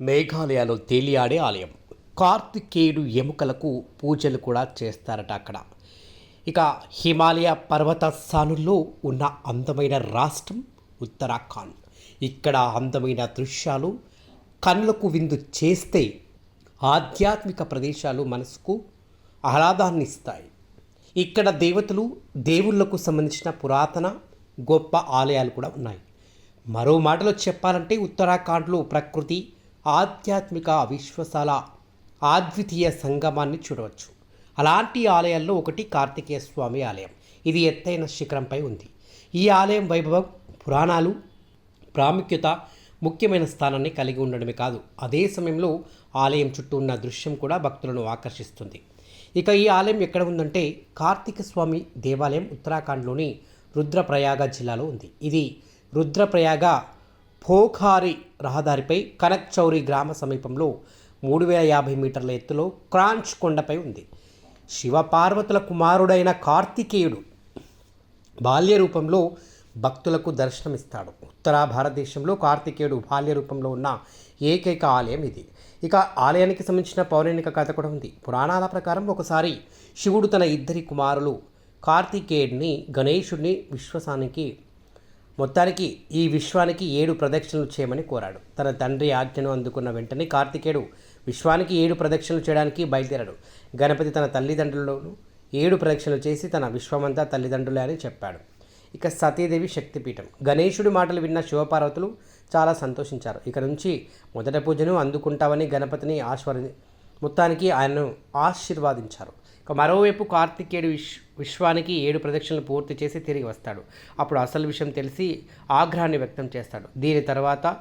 మేఘాలయలో తేలియాడే ఆలయం. కార్తికేయుడు ఎముకలకు పూజలు కూడా చేస్తారట అక్కడ. ఇక హిమాలయ పర్వత సానుల్లో ఉన్న అందమైన రాష్ట్రం ఉత్తరాఖండ్. ఇక్కడ అందమైన దృశ్యాలు కళ్ళకు విందు చేస్తే ఆధ్యాత్మిక ప్రదేశాలు మనసుకు ఆహ్లాదాన్ని ఇస్తాయి. ఇక్కడ దేవతలు దేవుళ్ళకు సంబంధించిన పురాతన గొప్ప ఆలయాలు కూడా ఉన్నాయి. మరో మాటలో చెప్పాలంటే ఉత్తరాఖండ్లో ప్రకృతి ఆధ్యాత్మిక విశ్వసాల అద్వితీయ సంగమాన్ని చూడవచ్చు. అలాంటి ఆలయాల్లో ఒకటి కార్తికేయ స్వామి ఆలయం. ఇది ఎత్తైన శిఖరంపై ఉంది. ఈ ఆలయం వైభవం పురాణాలు ప్రాముఖ్యత ముఖ్యమైన స్థానాన్ని కలిగి ఉండడమే కాదు. అదే సమయంలో ఆలయం చుట్టూ ఉన్న దృశ్యం కూడా భక్తులను ఆకర్షిస్తుంది. ఇక ఈ ఆలయం ఎక్కడ ఉందంటే కార్తీక స్వామి దేవాలయం ఉత్తరాఖండ్లోని రుద్రప్రయాగ జిల్లాలో ఉంది. ఇది రుద్రప్రయాగ పోఖారి రహదారిపై కనక్ చౌరి గ్రామ సమీపంలో మూడు వేల యాభై మీటర్ల ఎత్తులో క్రాంచ్ కొండపై ఉంది. శివపార్వతుల కుమారుడైన కార్తికేయుడు బాల్య రూపంలో భక్తులకు దర్శనమిస్తాడు. ఉత్తర భారతదేశంలో కార్తికేయుడు బాల్య రూపంలో ఉన్న ఏకైక ఆలయం ఇది. ఇక ఆలయానికి సంబంధించిన పౌరాణిక కథ కూడా ఉంది. పురాణాల ప్రకారం ఒకసారి శివుడు తన ఇద్దరి కుమారులు కార్తికేయుడిని గణేశుడిని విశ్వసానికి మొత్తానికి ఈ విశ్వానికి ఏడు ప్రదక్షిణలు చేయమని కోరాడు. తన తండ్రి ఆజ్ఞను అందుకున్న వెంటనే కార్తికేయుడు విశ్వానికి ఏడు ప్రదక్షిణలు చేయడానికి బయలుదేరాడు. గణపతి తన తల్లిదండ్రులను ఏడు ప్రదక్షిణలు చేసి తన విశ్వమంతా తల్లిదండ్రులే అని చెప్పాడు. ఇక సతీదేవి శక్తిపీఠం. గణేశుడి మాటలు విన్న శివపార్వతులు చాలా సంతోషించారు. ఇక నుంచి మొదట పూజను అందుకుంటామని గణపతిని ఆశ్వర్ మొత్తానికి ఆయనను ఆశీర్వాదించారు. ఇక మరోవైపు కార్తికేయుడు విశ్ విశ్వానికి ఏడు ప్రదక్షిణలు పూర్తి చేసి తిరిగి వస్తాడు. అప్పుడు అసలు విషయం తెలిసి ఆగ్రహాన్ని వ్యక్తం చేస్తాడు. దీని తర్వాత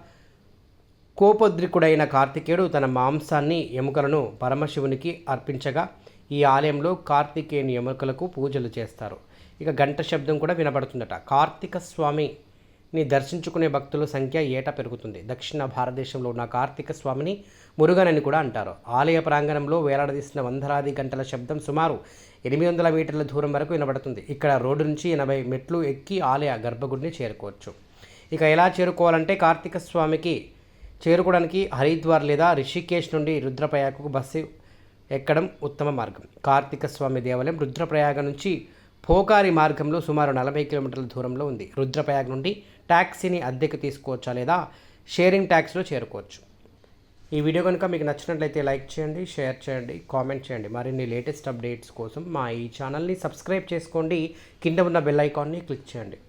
కోపోద్రికుడైన కార్తికేయుడు తన మాంసాన్ని ఎముకలను పరమశివునికి అర్పించగా ఈ ఆలయంలో కార్తికేయుని ఎముకలకు పూజలు చేస్తారు. ఇక గంట శబ్దం కూడా వినబడుతుందట. కార్తీక ని దర్శించుకునే భక్తుల సంఖ్య ఏటా పెరుగుతుంది? దక్షిణ భారతదేశంలో ఉన్న కార్తీక స్వామిని మురుగన్ అని కూడా అంటారు. ఆలయ ప్రాంగణంలో వేలాడదీసిన వందలాది గంటల శబ్దం సుమారు ఎనిమిది వందల మీటర్ల దూరం వరకు వినబడుతుంది. ఇక్కడ రోడ్డు నుంచి ఎనభై మెట్లు ఎక్కి ఆలయ గర్భగుడిని చేరుకోవచ్చు. ఇక ఎలా చేరుకోవాలంటే కార్తీక స్వామికి చేరుకోవడానికి హరిద్వార్ లేదా రిషికేశ్ నుండి రుద్రప్రయాగకు బస్సు ఎక్కడం ఉత్తమ మార్గం. కార్తీక స్వామి దేవాలయం రుద్రప్రయాగ నుంచి పోకారి మార్గంలో సుమారు నలభై కిలోమీటర్ల దూరంలో ఉంది. రుద్రప్రయాగ్ నుండి ట్యాక్సీని అద్దెకు తీసుకోవచ్చా లేదా షేరింగ్ ట్యాక్సీలో చేరుకోవచ్చు. ఈ వీడియో కనుక మీకు నచ్చినట్లయితే లైక్ చేయండి షేర్ చేయండి కామెంట్ చేయండి. మరిన్ని లేటెస్ట్ అప్డేట్స్ కోసం మా ఈ ఛానల్ని సబ్స్క్రైబ్ చేసుకోండి. కింద ఉన్న బెల్ ఐకాన్ని క్లిక్ చేయండి.